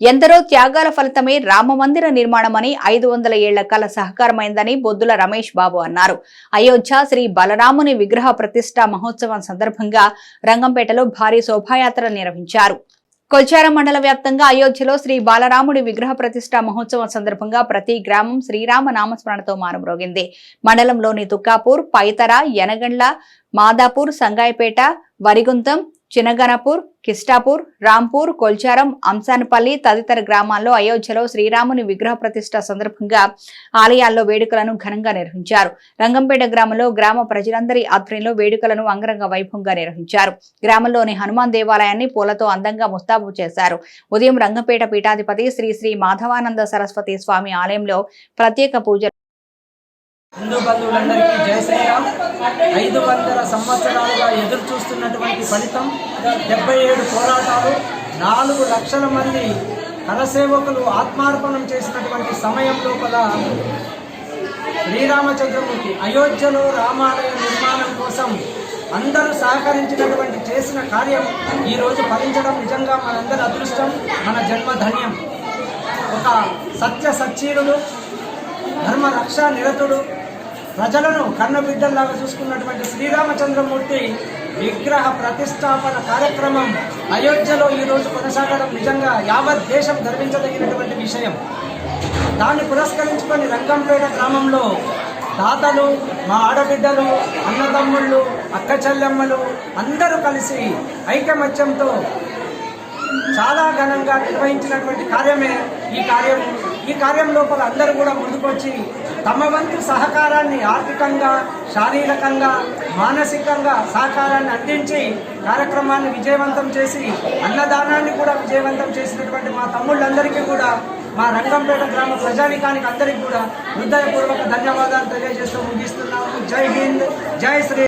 ఎందరో త్యాగాల ఫలితమే రామ మందిర నిర్మాణమని ఐదు వందల ఏళ్ళ కల సహకారమైందని బొద్దుల రమేష్ బాబు అన్నారు. అయోధ్య శ్రీ బలరాముని విగ్రహ ప్రతిష్ట మహోత్సవం సందర్భంగా రంగంపేటలో భారీ శోభాయాత్ర నిర్వహించారు. కొల్చారం మండల వ్యాప్తంగా అయోధ్యలో శ్రీ బాలరాముడి విగ్రహ ప్రతిష్ట మహోత్సవం సందర్భంగా ప్రతి గ్రామం శ్రీరామ నామస్మరణతో మారుమ్రోగింది మండలంలోని తుక్కాపూర్ పైతర యనగండ్ల మాదాపూర్ సంగాయపేట వరిగుంతం చినగనపూర్ కిష్టాపూర్ రాంపూర్ కొల్చారం అంసానపల్లి తదితర గ్రామాల్లో అయోధ్యలో శ్రీరాముని విగ్రహ ప్రతిష్ట సందర్భంగా ఆలయాల్లో వేడుకలను ఘనంగా నిర్వహించారు. రంగంపేట గ్రామంలో గ్రామ ప్రజలందరి ఆధ్వర్యంలో వేడుకలను అంగరంగ వైభవంగా నిర్వహించారు. గ్రామంలోని హనుమాన్ దేవాలయాన్ని పూలతో అందంగా ముస్తాబు చేశారు. ఉదయం రంగంపేట పీఠాధిపతి శ్రీ శ్రీ మాధవానంద సరస్వతి స్వామి ఆలయంలో ప్రత్యేక పూజలు హిందూ బంధువులందరికీ జయ శ్రీరామ్. ఐదు వందల సంవత్సరాలుగా ఎదురు చూస్తున్నటువంటి ఫలితం డెబ్బై ఏడు పోరాటాలు నాలుగు లక్షల మంది కలసేవకులు ఆత్మార్పణం చేసినటువంటి సమయం లోపల శ్రీరామచంద్రమూర్తి అయోధ్యలో రామాలయ నిర్మాణం కోసం అందరూ సహకరించినటువంటి చేసిన కార్యం ఈరోజు ఫలించడం నిజంగా మనందరి అదృష్టం మన జన్మ ధన్యం. ఒక సత్య సచ్చీరుడు ధర్మ రక్షా నిరతుడు ప్రజలను కన్నబిడ్డల్లాగా చూసుకున్నటువంటి శ్రీరామచంద్రమూర్తి విగ్రహ ప్రతిష్టాపన కార్యక్రమం అయోధ్యలో ఈరోజు కొనసాగడం నిజంగా యావత్ దేశం గర్వించదగినటువంటి విషయం. దాన్ని పురస్కరించుకొని రంగంపేట గ్రామంలో తాతలు మా ఆడబిడ్డలు అన్నదమ్ముళ్ళు అక్క చెల్లెమ్మలు అందరూ కలిసి ఐకమత్యంతో చాలా ఘనంగా నిర్వహించినటువంటి కార్యమే ఈ కార్యం ఈ కార్యం లోపల అందరూ కూడా ముందుకొచ్చి తమ వంతు సహకారాన్ని ఆర్థికంగా శారీరకంగా మానసికంగా సహకారాన్ని అందించి కార్యక్రమాన్ని విజయవంతం చేసి అన్నదానాన్ని కూడా విజయవంతం చేసినటువంటి మా తమ్ముళ్ళందరికీ కూడా మా రంగంపేట గ్రామ ప్రజానికానికి అందరికీ కూడా హృదయపూర్వక ధన్యవాదాలు తెలియజేస్తూ ముగిస్తున్నాము. జై హింద్ జై శ్రీ